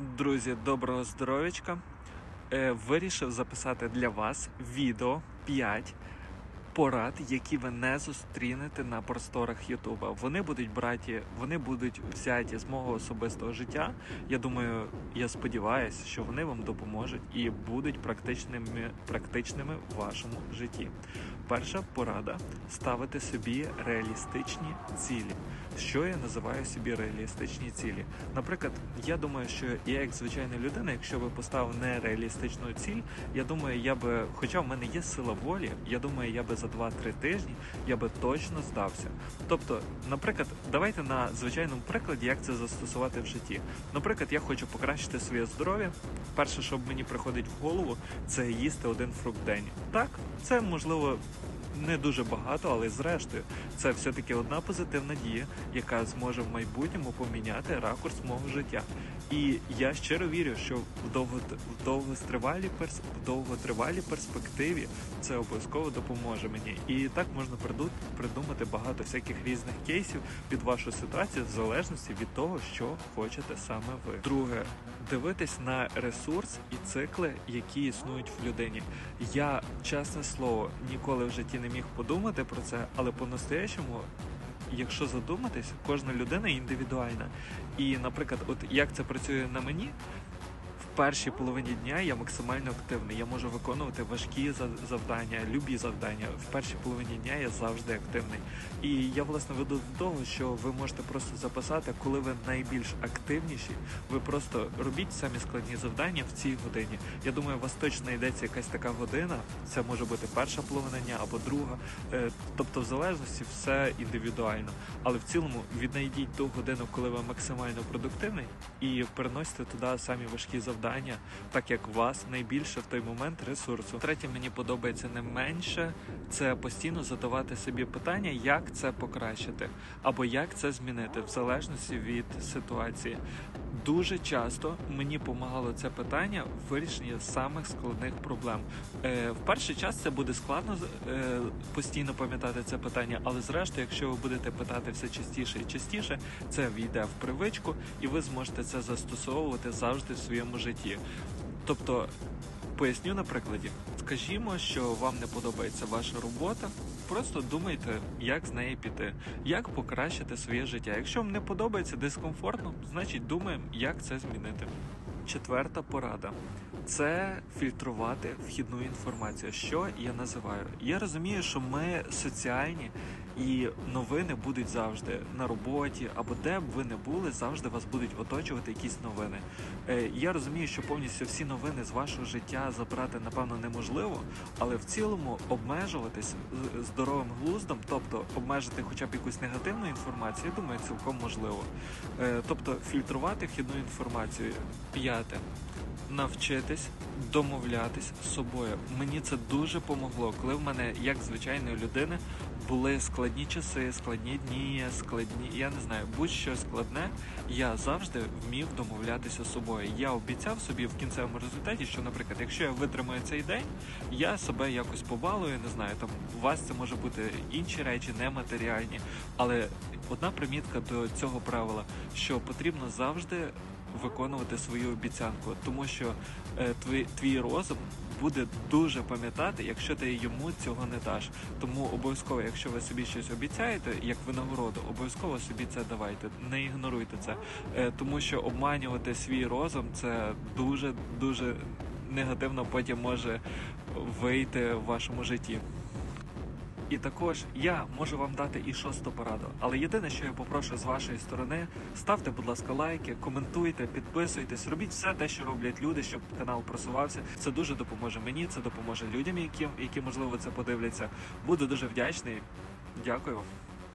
Друзі, доброго здоров'ячка. Е, Вирішив записати для вас відео 5 порад, які ви не зустрінете на просторах Ютуба. Вони будуть браті, вони будуть взяті з мого особистого життя. Я думаю, я сподіваюся, що вони вам допоможуть і будуть практичними, практичними в вашому житті. Перша порада ставити собі реалістичні цілі. Що я називаю собі реалістичні цілі? Наприклад, я думаю, що я як звичайна людина, якщо би поставив нереалістичну ціль, я думаю, я би, хоча в мене є сила волі, я думаю, я би за 2-3 тижні я би точно здався. Тобто, наприклад, давайте на звичайному прикладі, як це застосувати в житті. Наприклад, я хочу покращити своє здоров'я. Перше, що мені приходить в голову, це їсти один фрукт в день. Так, це можливо не дуже багато, але зрештою, це все-таки одна позитивна дія, яка зможе в майбутньому поміняти ракурс мого життя. І я щиро вірю, що в довго довготривалій перс в довготривалій перспективі це обов'язково допоможе мені. І так можна придумати багато всяких різних кейсів під вашу ситуацію, в залежності від того, що хочете саме ви. Друге, дивитись на ресурс і цикли, які існують в людині. Я, чесне слово, ніколи в житті не міг подумати про це, але по-настоящому, якщо задуматись, кожна людина індивідуальна. І, наприклад, от як це працює на мені. Першій половині дня я максимально активний. Я можу виконувати важкі за- завдання, любі завдання. В першій половині дня я завжди активний. І я власне веду до того, що ви можете просто записати, коли ви найбільш активніші. Ви просто робіть самі складні завдання в цій годині. Я думаю, у вас точно йдеться якась така година. Це може бути перша половина дня або друга. Е, Тобто, в залежності все індивідуально. Але в цілому віднайдіть ту годину, коли ви максимально продуктивний, і переносите туди самі важкі завдання, так як у вас найбільше в той момент ресурсу. Третє мені подобається не менше. Це постійно задавати собі питання, як це покращити, або як це змінити, в залежності від ситуації. Дуже часто мені допомагало це питання в вирішенні самих складних проблем. Е, в перший час це буде складно е, постійно пам'ятати це питання, але зрештою, якщо ви будете питати все частіше і частіше, це війде в привичку, і ви зможете це застосовувати завжди в своєму житті. Тобто, поясню на прикладі. Скажімо, що вам не подобається ваша робота. Просто думайте, як з неї піти, як покращити своє життя. Якщо вам не подобається дискомфортно, значить думаємо, як це змінити. Четверта порада це фільтрувати вхідну інформацію. Що я називаю? Я розумію, що ми соціальні і новини будуть завжди на роботі або де б ви не були, завжди вас будуть оточувати якісь новини. Е, я розумію, що повністю всі новини з вашого життя забрати напевно неможливо, але в цілому обмежуватись здоровим глуздом, тобто обмежити хоча б якусь негативну інформацію, я думаю, цілком можливо. Е, тобто фільтрувати вхідну інформацію. П'яте. Навчитись домовлятись з собою. Мені це дуже помогло, коли в мене, як звичайної людини, були складні часи, складні дні, складні, я не знаю, будь-що складне, я завжди вмів домовлятися з собою. Я обіцяв собі в кінцевому результаті, що, наприклад, якщо я витримаю цей день, я себе якось побалую, не знаю, там у вас це може бути інші речі, нематеріальні. Але одна примітка до цього правила, що потрібно завжди виконувати свою обіцянку, тому що е, твій, твій розум буде дуже пам'ятати, якщо ти йому цього не даш. Тому обов'язково, якщо ви собі щось обіцяєте, як винагороду, обов'язково собі це давайте, не ігноруйте це, е, тому що обманювати свій розум це дуже дуже негативно потім може вийти в вашому житті. І також я можу вам дати і шосту пораду. Але єдине, що я попрошу з вашої сторони, ставте, будь ласка, лайки, коментуйте, підписуйтесь, робіть все те, що роблять люди, щоб канал просувався. Це дуже допоможе мені, це допоможе людям, які, які можливо це подивляться. Буду дуже вдячний. Дякую вам.